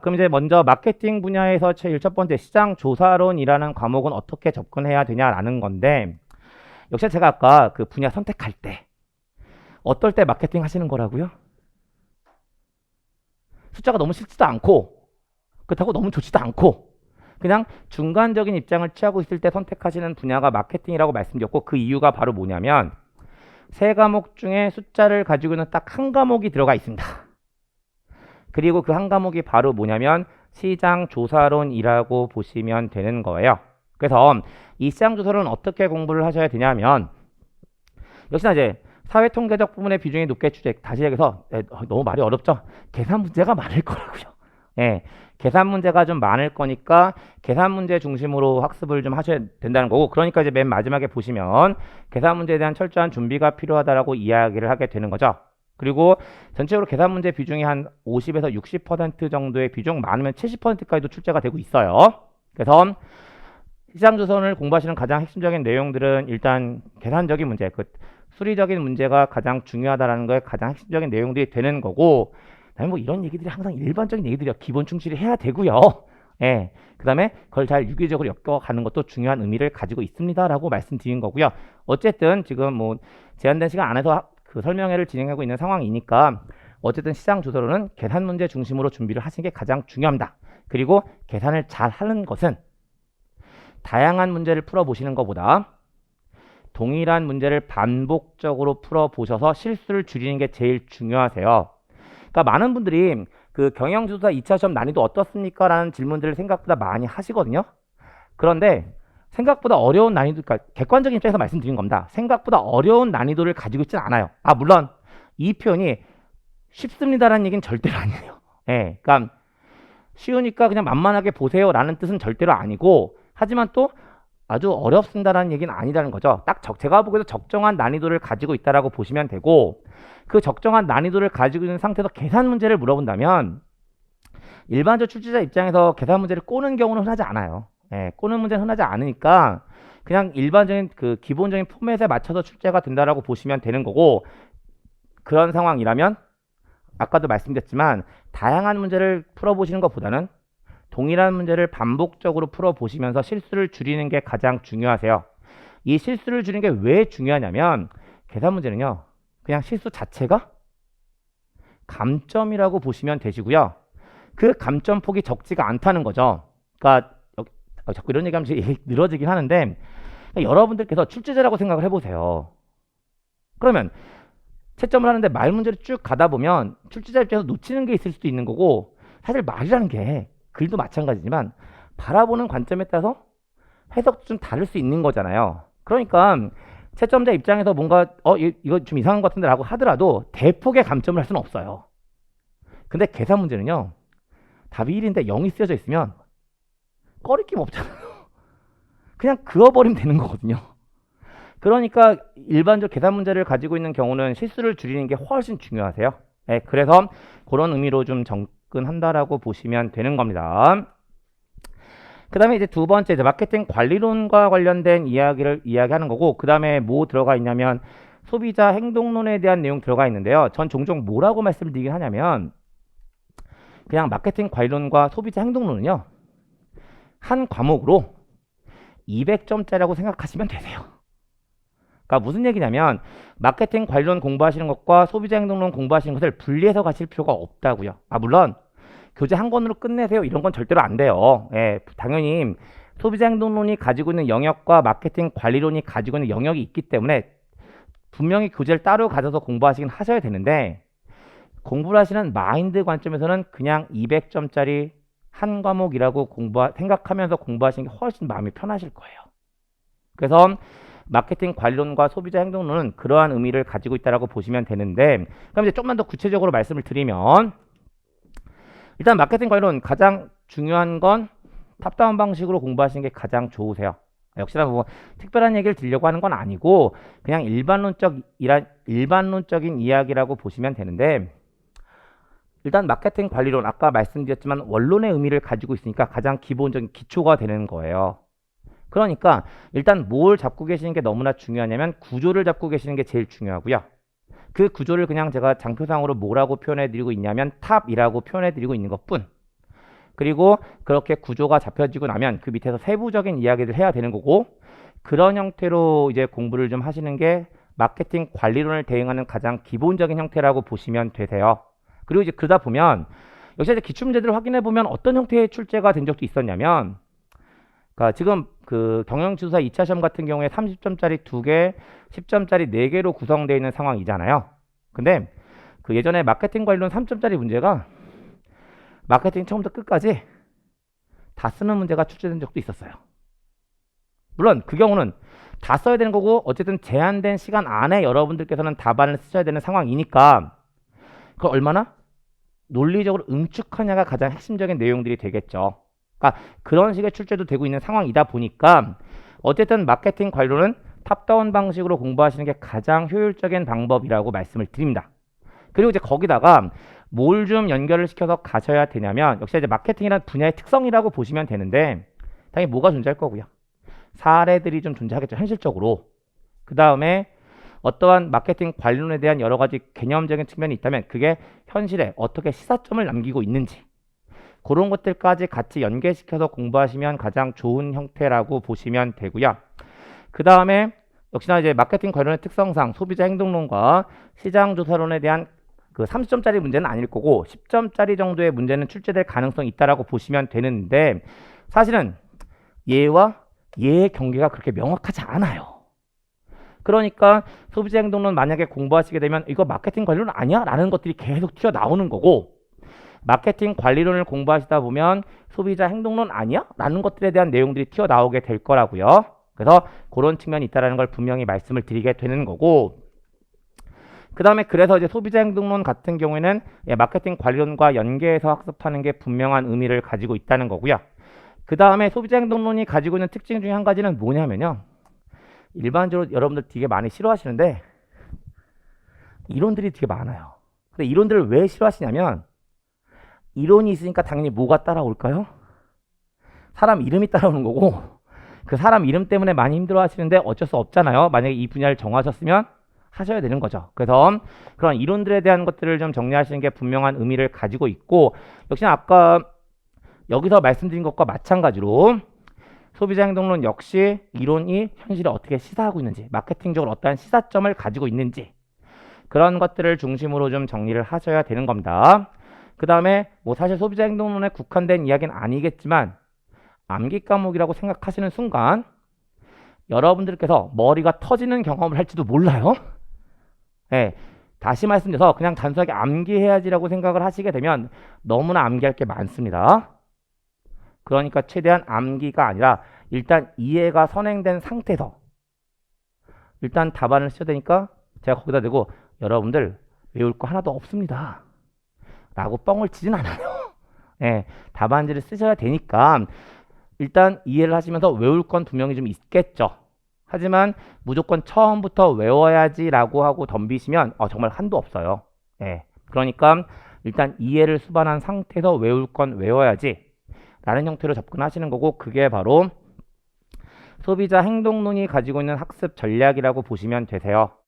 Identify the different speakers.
Speaker 1: 그럼 이제 먼저 마케팅 분야에서 제일 첫 번째 시장 조사론이라는 과목은 어떻게 접근해야 되냐라는 건데 역시 제가 아까 그 분야 선택할 때 어떨 때 마케팅 하시는 거라고요? 숫자가 너무 싫지도 않고 그렇다고 너무 좋지도 않고 그냥 중간적인 입장을 취하고 있을 때 선택하시는 분야가 마케팅이라고 말씀드렸고 그 이유가 바로 뭐냐면 세 과목 중에 숫자를 가지고 있는 딱 한 과목이 들어가 있습니다. 그리고 그 한 과목이 바로 뭐냐면 시장 조사론이라고 보시면 되는 거예요. 그래서 이 시장 조사론은 어떻게 공부를 하셔야 되냐면 역시나 이제 사회 통계적 부분의 비중이 높게 추재 다시 얘기해서 네, 어, 너무 말이 어렵죠. 계산 문제가 많을 거라고요. 예. 계산 문제가 좀 많을 거니까 계산 문제 중심으로 학습을 좀 하셔야 된다는 거고 그러니까 이제 맨 마지막에 보시면 계산 문제에 대한 철저한 준비가 필요하다라고 이야기를 하게 되는 거죠. 그리고 전체적으로 계산 문제 비중이 한 50에서 60% 정도의 비중 많으면 70%까지도 출제가 되고 있어요. 그래서 시장 조선을 공부하시는 가장 핵심적인 내용들은 일단 계산적인 문제, 그 수리적인 문제가 가장 중요하다라는 거에 가장 핵심적인 내용들이 되는 거고 그다음에 뭐 이런 얘기들이 항상 일반적인 얘기들이야. 기본 충실히 해야 되고요. 예. 그다음에 그걸 잘 유기적으로 엮어가는 것도 중요한 의미를 가지고 있습니다라고 말씀드린 거고요. 어쨌든 지금 뭐 제한된 시간 안에서 하- 그 설명회를 진행하고 있는 상황이니까 어쨌든 시장 조사로는 계산 문제 중심으로 준비를 하시는 게 가장 중요합니다. 그리고 계산을 잘 하는 것은 다양한 문제를 풀어 보시는 것보다 동일한 문제를 반복적으로 풀어 보셔서 실수를 줄이는 게 제일 중요하세요. 그러니까 많은 분들이 그 경영조사 2차 시험 난이도 어떻습니까? 라는 질문들을 생각보다 많이 하시거든요. 그런데 생각보다 어려운 난이도, 그러니까 객관적인 입장에서 말씀드린 겁니다. 생각보다 어려운 난이도를 가지고 있지는 않아요. 아, 물론 이 표현이 쉽습니다라는 얘기는 절대로 아니에요. 예, 그러니까 쉬우니까 그냥 만만하게 보세요라는 뜻은 절대로 아니고 하지만 또 아주 어렵습니다라는 얘기는 아니라는 거죠. 딱 적, 제가 보기에도 적정한 난이도를 가지고 있다라고 보시면 되고 그 적정한 난이도를 가지고 있는 상태에서 계산 문제를 물어본다면 일반적 출제자 입장에서 계산 문제를 꼬는 경우는 흔하지 않아요. 예, 꼬는 문제는 흔하지 않으니까 그냥 일반적인 그 기본적인 포맷에 맞춰서 출제가 된다라고 보시면 되는 거고 그런 상황이라면 아까도 말씀드렸지만 다양한 문제를 풀어보시는 것보다는 동일한 문제를 반복적으로 풀어보시면서 실수를 줄이는 게 가장 중요하세요. 이 실수를 줄이는 게 왜 중요하냐면 계산 문제는요. 그냥 실수 자체가 감점이라고 보시면 되시고요. 그 감점 폭이 적지가 않다는 거죠. 그러니까 어, 자꾸 이런 얘기하면 제 늘어지긴 하는데 여러분들께서 출제자라고 생각을 해보세요. 그러면 채점을 하는데 말 문제를 쭉 가다 보면 출제자 입장에서 놓치는 게 있을 수도 있는 거고 사실 말이라는 게 글도 마찬가지지만 바라보는 관점에 따라서 해석도 좀 다를 수 있는 거잖아요. 그러니까 채점자 입장에서 뭔가 어 이- 이거 좀 이상한 것 같은데 라고 하더라도 대폭의 감점을 할 수는 없어요. 근데 계산 문제는요. 답이 1인데 0이 쓰여져 있으면 꺼리낌 없잖아요. 그냥 그어버리면 되는 거거든요. 그러니까 일반적 계산 문제를 가지고 있는 경우는 실수를 줄이는 게 훨씬 중요하세요. 네, 그래서 그런 의미로 좀 접근한다라고 보시면 되는 겁니다. 그 다음에 이제 두 번째 이제 마케팅 관리론과 관련된 이야기를 이야기하는 거고 그 다음에 뭐 들어가 있냐면 소비자 행동론에 대한 내용 들어가 있는데요. 전 종종 뭐라고 말씀을 드리긴 하냐면 그냥 마케팅 관리론과 소비자 행동론은요 한 과목으로 200점짜리라고 생각하시면 되세요. 그러니까 무슨 얘기냐면 마케팅 관리론 공부하시는 것과 소비자 행동론 공부하시는 것을 분리해서 가실 필요가 없다고요. 아 물론 교재 한 권으로 끝내세요 이런 건 절대로 안 돼요. 예, 당연히 소비자 행동론이 가지고 있는 영역과 마케팅 관리론이 가지고 있는 영역이 있기 때문에 분명히 교재를 따로 가져서 공부하시긴 하셔야 되는데 공부를 하시는 마인드 관점에서는 그냥 200점짜리 한 과목이라고 공부 생각하면서 공부하시는 게 훨씬 마음이 편하실 거예요. 그래서 마케팅 관리론과 소비자 행동론은 그러한 의미를 가지고 있다라고 보시면 되는데 그럼 이제 조금만 더 구체적으로 말씀을 드리면 일단 마케팅 관리론 가장 중요한 건 탑다운 방식으로 공부하시는 게 가장 좋으세요. 역시나 뭐 특별한 얘기를 드리려고 하는 건 아니고 그냥 일반론적 일반론적인 이야기라고 보시면 되는데 일단 마케팅 관리론 아까 말씀드렸지만 원론의 의미를 가지고 있으니까 가장 기본적인 기초가 되는 거예요. 그러니까 일단 뭘 잡고 계시는 게 너무나 중요하냐면 구조를 잡고 계시는 게 제일 중요하고요. 그 구조를 그냥 제가 장표상으로 뭐라고 표현해 드리고 있냐면 탑이라고 표현해 드리고 있는 것뿐. 그리고 그렇게 구조가 잡혀지고 나면 그 밑에서 세부적인 이야기를 해야 되는 거고 그런 형태로 이제 공부를 좀 하시는 게 마케팅 관리론을 대응하는 가장 기본적인 형태라고 보시면 되세요. 그리고 이제 그러다 보면 역시 이제 기출 문제들을 확인해 보면 어떤 형태의 출제가 된 적도 있었냐면 그러니까 지금 그 경영지도사 2차 시험 같은 경우에 30점짜리 2개, 10점짜리 4개로 구성되어 있는 상황이잖아요. 근데 그 예전에 마케팅 관리론 3점짜리 문제가 마케팅 처음부터 끝까지 다 쓰는 문제가 출제된 적도 있었어요. 물론 그 경우는 다 써야 되는 거고 어쨌든 제한된 시간 안에 여러분들께서는 답안을 쓰셔야 되는 상황이니까 그걸 얼마나 논리적으로 응축하냐가 가장 핵심적인 내용들이 되겠죠. 그러니까 그런 식의 출제도 되고 있는 상황이다 보니까 어쨌든 마케팅 관료는 탑다운 방식으로 공부하시는 게 가장 효율적인 방법이라고 말씀을 드립니다. 그리고 이제 거기다가 뭘 좀 연결을 시켜서 가셔야 되냐면 역시 이제 마케팅이라는 분야의 특성이라고 보시면 되는데 당연히 뭐가 존재할 거고요. 사례들이 좀 존재하겠죠. 현실적으로. 그 다음에 어떠한 마케팅 관련에 대한 여러 가지 개념적인 측면이 있다면 그게 현실에 어떻게 시사점을 남기고 있는지 그런 것들까지 같이 연계시켜서 공부하시면 가장 좋은 형태라고 보시면 되고요. 그 다음에 역시나 이제 마케팅 관련의 특성상 소비자 행동론과 시장 조사론에 대한 그 30점짜리 문제는 아닐 거고 10점짜리 정도의 문제는 출제될 가능성이 있다라고 보시면 되는데 사실은 얘와 얘의 경계가 그렇게 명확하지 않아요. 그러니까 소비자 행동론 만약에 공부하시게 되면 이거 마케팅 관리론 아니야? 라는 것들이 계속 튀어나오는 거고 마케팅 관리론을 공부하시다 보면 소비자 행동론 아니야? 라는 것들에 대한 내용들이 튀어나오게 될 거라고요. 그래서 그런 측면이 있다는 걸 분명히 말씀을 드리게 되는 거고 그 다음에 그래서 이제 소비자 행동론 같은 경우에는 예, 마케팅 관리론과 연계해서 학습하는 게 분명한 의미를 가지고 있다는 거고요. 그 다음에 소비자 행동론이 가지고 있는 특징 중에 한 가지는 뭐냐면요. 일반적으로 여러분들 되게 많이 싫어하시는데 이론들이 되게 많아요. 근데 이론들을 왜 싫어하시냐면 이론이 있으니까 당연히 뭐가 따라올까요? 사람 이름이 따라오는 거고 그 사람 이름 때문에 많이 힘들어 하시는데 어쩔 수 없잖아요. 만약에 이 분야를 정하셨으면 하셔야 되는 거죠. 그래서 그런 이론들에 대한 것들을 좀 정리하시는 게 분명한 의미를 가지고 있고 역시나 아까 여기서 말씀드린 것과 마찬가지로 소비자 행동론 역시 이론이 현실에 어떻게 시사하고 있는지 마케팅적으로 어떠한 시사점을 가지고 있는지 그런 것들을 중심으로 좀 정리를 하셔야 되는 겁니다. 그 다음에 뭐 사실 소비자 행동론에 국한된 이야기는 아니겠지만 암기 과목이라고 생각하시는 순간 여러분들께서 머리가 터지는 경험을 할지도 몰라요. 네, 다시 말씀드려서 그냥 단순하게 암기해야지라고 생각을 하시게 되면 너무나 암기할 게 많습니다. 그러니까 최대한 암기가 아니라 일단 이해가 선행된 상태에서 일단 답안을 쓰셔야 되니까 제가 거기다 대고 여러분들 외울 거 하나도 없습니다. 라고 뻥을 치진 않아요. 예, 답안지를 쓰셔야 되니까 일단 이해를 하시면서 외울 건 분명히 좀 있겠죠. 하지만 무조건 처음부터 외워야지라고 하고 덤비시면 어, 정말 한도 없어요. 예, 그러니까 일단 이해를 수반한 상태에서 외울 건 외워야지 라는 형태로 접근하시는 거고 그게 바로 소비자 행동론이 가지고 있는 학습 전략이라고 보시면 되세요.